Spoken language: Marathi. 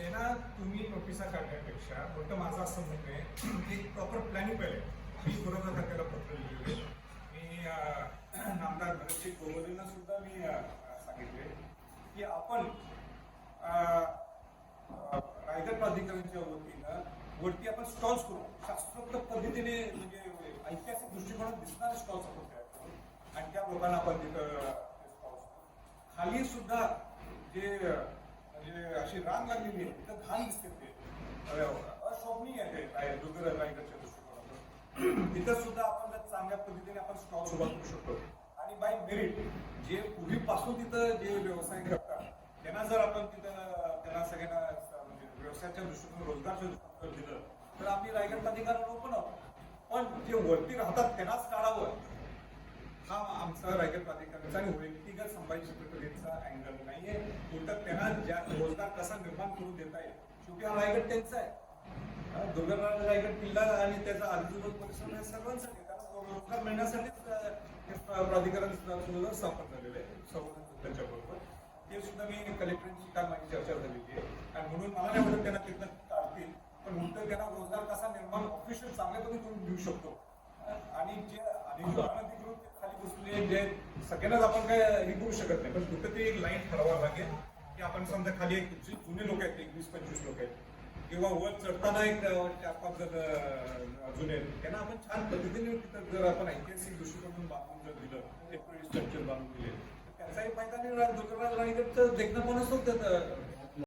त्यांना तुम्ही नोटिसा काढण्यापेक्षा मोठं माझं असं म्हणणं आहे की प्रॉपर प्लॅनिंग पाहिजे. मी बरोबर तारखेला पत्र लिहिले मी अं, नामदार भरतजी गोवलेंना सुद्धा मी सांगितले की आपण रायगड प्राधिकरणच्या वतीनं वरती आपण स्टॉल्स करू. शास्त्रोक्त पद्धतीने म्हणजे ऐतिहासिक दृष्टिकोनात दिसणारे स्टॉल्स आपण तयार करू. आणि त्या लोकांना आपण तिथं खाली सुद्धा जे म्हणजे अशी रांग लागलेली आहे. तर घाण दिसते ते. अ- अशोभनीय आहे ते. राय- डोंगर दृष्टिकोनातून. तिथं सुद्धा आपण जर चांगल्या पद्धतीने आपण स्टॉल उभा करू शकतो. आणि बाय मेरिट जे पूर्वीपासून तिथं जे व्यवसाय करतात त्यांना जर आपण तिथं त्यांना सगळ्यांना म्हणजे व्यवसायाच्या दृष्टिकोन रोजगारच्या दृष्टिकोन दिलं तर आम्ही रायगड प्राधिकरण ओपन आहोत. पण जे वरती राहतात त्यांनाच काढावं. हा आमचा रायगड प्राधिकरणाचा आणि व्यक्तिगत संभाजी छत्रपतींचा अँगल नाहीये. उलट त्यांना ज्या रोजगार कसा निर्माण करून देता येईल शेवटी हा रायगड त्यांचा आहे. हा, रायगड किल्ला आणि त्याचा आजूबाजू परिसर हे सर्वांसाठी त्याला रोजगार मिळण्यासाठीच हे प्राधिकरण स्थापन झालेलं आहे. संवर्धन त्यांच्याबरोबर. ते सुद्धा मी कलेक्टरांची काल माझी चर्चा झालेली आहे. आणि म्हणून मला नाही वाटत त्यांना तिथं काढतील. पण म्हणतो त्यांना रोजगार कसा निर्माण ऑफिशियल चांगल्या पद्धतीने करून देऊ शकतो. आणि जे आणि अनधिकृत खाली बसलेले जे सगळ्यांनाच आपण काय हे करू शकत नाही. पण कुठं ते एक लाईन ठरवावं लागेल. की आपण समजा खाली एक जुने लोक आहेत एक वीस पंचवीस लोक आहेत किंवा वर चढताना एक अं, चार पाच जण जुने त्यांना आपण छान पद्धतीने तिथं जर आपण ऐतिहासिक दृष्टिकोन बांधून जर दिलं ते स्ट्रक्चर बांधून दिले तर त्याचाही फायदा नाही दुर्गराज तर देखणं पण असतो त्यात